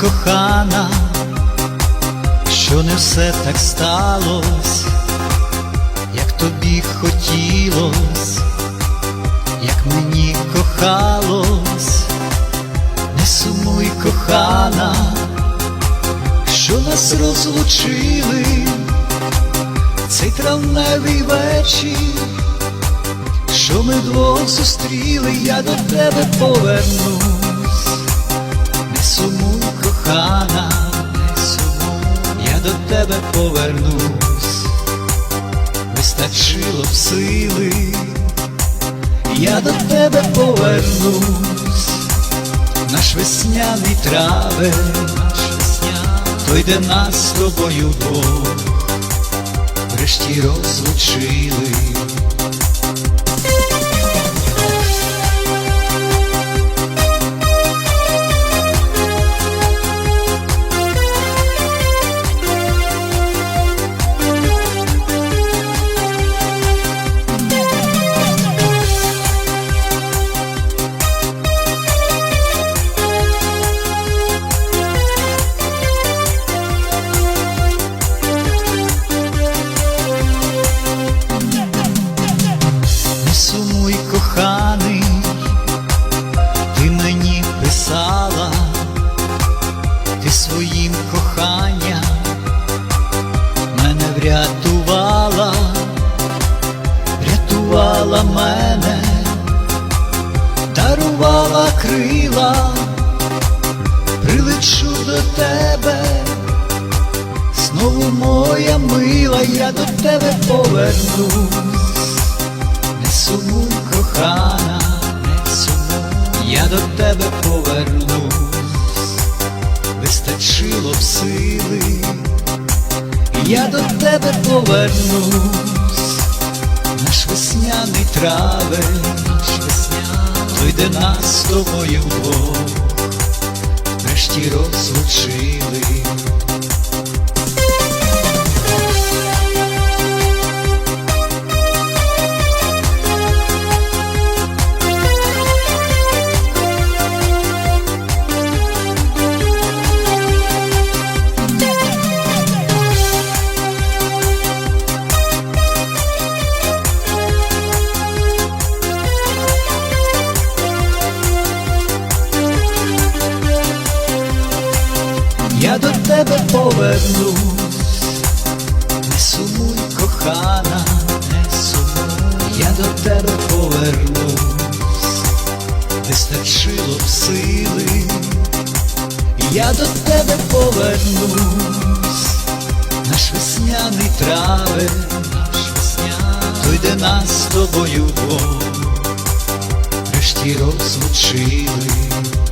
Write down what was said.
кохана, що не все так сталось, як тобі хотілось, як мені кохалось, не сумуй, кохана, що нас розлучили. Цей травневий вечір, що ми двох зустріли, я до тебе повернусь, не сумуй, кохана, не я до тебе повернусь, вистачило б сили, я до тебе повернусь, наш весняний травень, наш весняний, той, де нас з тобою двох врешті розлучили. Врятувала мене, дарувала крила, прилечу до тебе, знову моя мила, я до тебе повернусь. Не сумуй, кохана, не сумуй, я до тебе повернусь, вистачило б сили, я до тебе повернусь, наш весняний травень, наш весняний, де нас з тобою Бог, врешті розлучили. Я до тебе повернусь, не сумуй, кохана, не сумуй, я до тебе повернусь, не вистачило б сили, я до тебе повернусь, наш весняний травень, наш весняний, той, де нас з тобою двох, врешті розлучили.